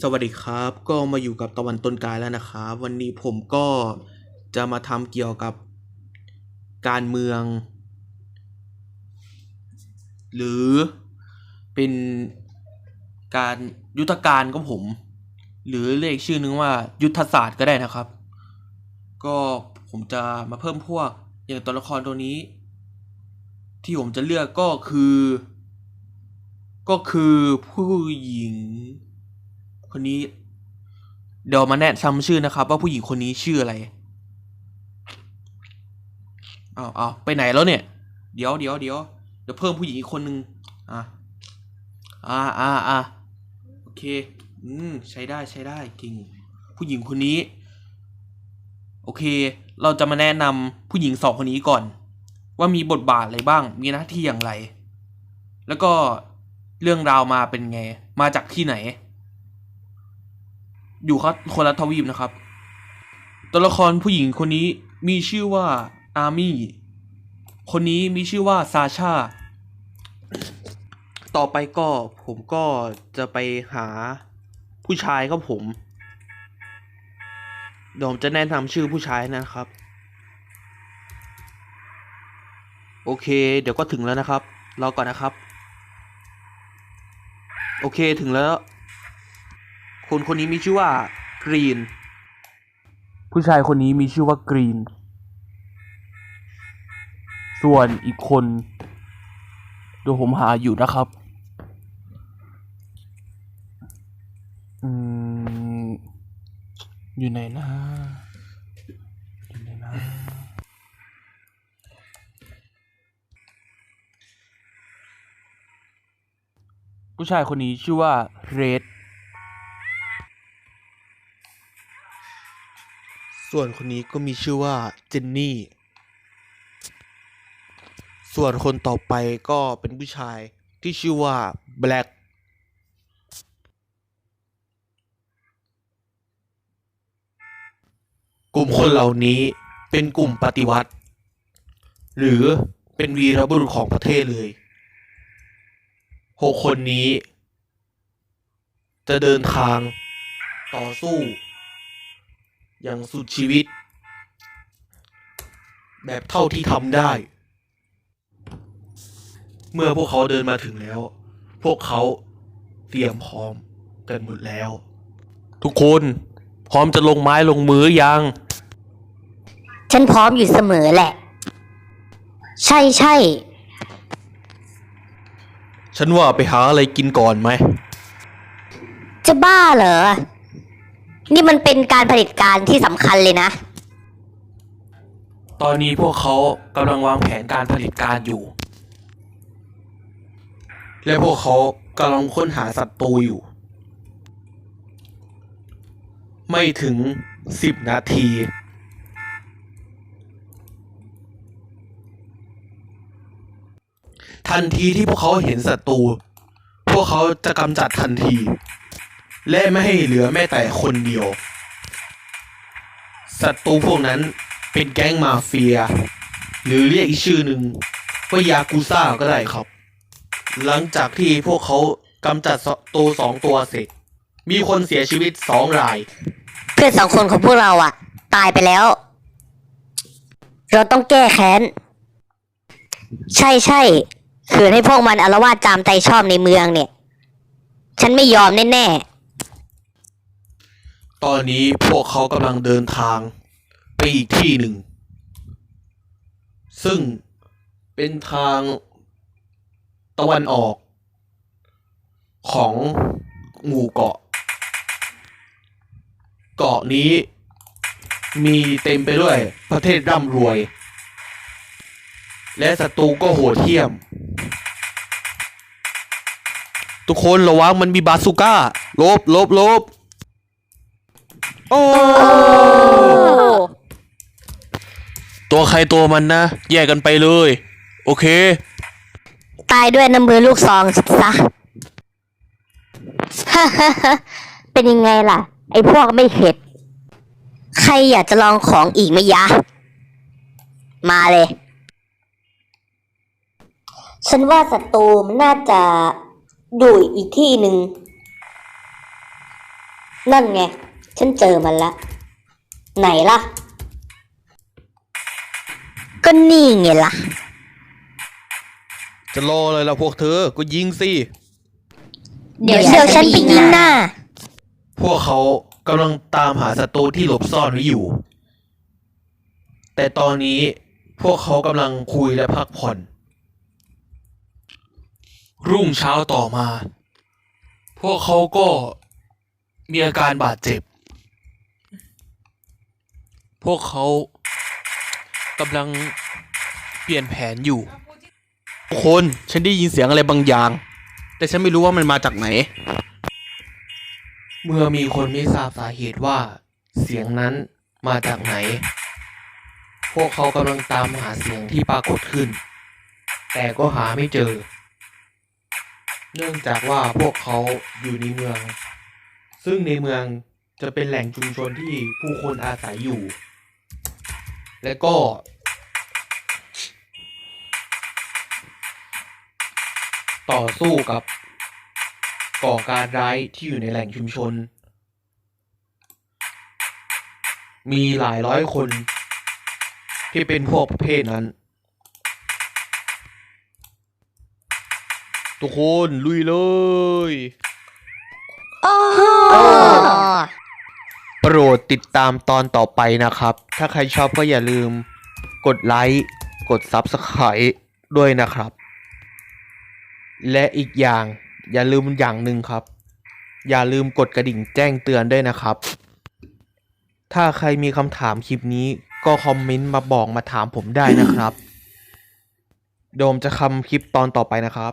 สวัสดีครับ ก็มาอยู่กับตะวันต้นกายแล้วนะครับ วันนี้ผมก็จะมาทำเกี่ยวกับการเมือง หรือเป็นการยุทธการของผม หรือเรียกอีกชื่อนึงว่ายุทธศาสตร์ก็ได้นะครับ ก็ผมจะมาเพิ่มพวกอย่างตัวละครตัวนี้ ที่ผมจะเลือกก็คือ ก็คือผู้หญิง คนนี้ เดี๋ยวมาแนะนำชื่อนะครับ ว่าผู้หญิงคนนี้ชื่ออะไรอ้าวอ้าวไปไหนแล้วเนี่ย เดี๋ยวเดี๋ยวเดี๋ยวเดี๋ยวเพิ่มผู้หญิงอีกคนนึงอะอ่าอ่าอ่าโอเค อืมใช้ได้ใช้ได้เก่งผู้หญิงคนนี้ โอเค เราจะมาแนะนำผู้หญิงสองคนนี้ก่อน ว่ามีบทบาทอะไรบ้าง มีหน้าที่อย่างไร แล้วก็เรื่องราวมาเป็นไง มาจากที่ไหน อยู่ครับคนละทวีปนะครับ ตัวละครผู้หญิงคนนี้มีชื่อว่าอามี่ คนนี้มีชื่อว่าซาชา ต่อไปก็ผมก็จะไปหาผู้ชายครับผม เดี๋ยวผมจะแนะนำชื่อผู้ชายนะครับ โอเค เดี๋ยวก็ถึงแล้วนะครับ รอก่อนนะครับ โอเคถึงแล้ว คนคนนี้มีชื่อว่ากรีน ผู้ชายคนนี้มีชื่อว่ากรีน ส่วนอีกคนเดี๋ยวผมหาอยู่นะครับอืมอยู่ไหนนะอยู่ไหนนะผู้ชายคนนี้ชื่อว่าเรด ส่วนคนนี้ก็มีชื่อว่าเจนนี่ ส่วนคนต่อไปก็เป็นผู้ชายที่ชื่อว่าแบล็กกลุ่มคนเหล่านี้เป็นกลุ่มปฏิวัติ หรือเป็นวีรบุรุษของประเทศเลยหกคนนี้ จะเดินทางต่อสู้ อย่างสุดชีวิต แบบเท่าที่ทำได้ เมื่อพวกเขาเดินมาถึงแล้ว พวกเขาเตรียมพร้อมกันหมดแล้ว ทุกคนพร้อมจะลงไม้ลงมือยัง ฉันพร้อมอยู่เสมอแหละ ใช่ใช่ฉันว่าไปหาอะไรกินก่อนไหม จะบ้าเหรอ นี่มันเป็นการผลิตการที่สำคัญเลยนะ ตอนนี้พวกเขากำลังวางแผนการผลิตการอยู่ และพวกเขากำลังค้นหาศัตรูอยู่ ไม่ถึงสิบนาที ทันทีที่พวกเขาเห็นศัตรู พวกเขาจะกำจัดทันที และไม่ให้เหลือแม้แต่คนเดียวศัตรูพวกนั้นเป็นแก๊งมาเฟีย หรือเรียกอีกชื่อหนึ่งว่ายากูซ่าก็ได้ครับ หลังจากที่พวกเขากำจัดศัตรูสองตัวเสร็จ มีคนเสียชีวิตสองราย เพื่อนสองคนของพวกเราอะตายไปแล้ว เราต้องแก้แค้น ใช่ใช่ขืนให้พวกมันอารวาสจามใจชอบในเมืองเนี่ย ฉันไม่ยอมแน่ ตอนนี้พวกเขากำลังเดินทางไปอีกที่หนึ่ง ซึ่งเป็นทางตะวันออก ของหมู่เกาะ เกาะนี้มีเต็มไปด้วยประเทศร่ำรวย และศัตรูก็โหดเหี้ยม ทุกคนระวังมันมีบาซูก้าลบลบลบ โอ้ตัวใครตัวมันนะ แยกกันไปเลย โอเค ตายด้วยน้ำมือลูกซองซะ เป็นยังไงล่ะ ไอ้พวกไม่เข็ด ใครอยากจะลองของอีกไหมยะ มาเลย ฉันว่าศัตรูมันน่าจะอยู่อีกที่หนึ่ง นั่นไง ฉันเจอมันละ ไหนล่ะ ก็นี่ไงล่ะ จะรอเลยล่ะพวกเธอ ก็ยิงสิเดี๋ยวฉันไปยิงหน้า พวกเขากำลังตามหาศัตรูที่หลบซ่อนไว้อยู่ แต่ตอนนี้พวกเขากำลังคุยและพักผ่อน รุ่งเช้าต่อมา พวกเขาก็มีอาการบาดเจ็บ พวกเขากำลังเปลี่ยนแผนอยู่ทุกคนฉันได้ยินเสียงอะไรบางอย่าง แต่ฉันไม่รู้ว่ามันมาจากไหน เมื่อมีคนไม่ทราบสาเหตุว่า เสียงนั้นมาจากไหน พวกเขากำลังตามหาเสียงที่ปรากฏขึ้น แต่ก็หาไม่เจอ เนื่องจากว่าพวกเขาอยู่ในเมือง ซึ่งในเมืองจะเป็นแหล่งชุมชนที่ผู้คนอาศัยอยู่ และก็ ต่อสู้กับ ก่อการร้ายที่อยู่ในแหล่งชุมชน มีหลายร้อยคน ที่เป็นพวกประเภทนั้น ทุกคนลุยเลย ปรดติดตามตอนต่อไปนะครับ ถ้าใครชอบก็อย่าลืมกดไลค์กด Subscribe ด้วยนะครับ และอีกอย่างอย่าลืมอย่างหนึ่งครับ อย่าลืมกดกระดิ่งแจ้งเตือนด้วยนะครับ ถ้าใครมีคำถามคลิปนี้ก็คอมเมนต์มาบอกมาถามผมได้นะครับ โดมจะทำคลิปตอนต่อไปนะครับ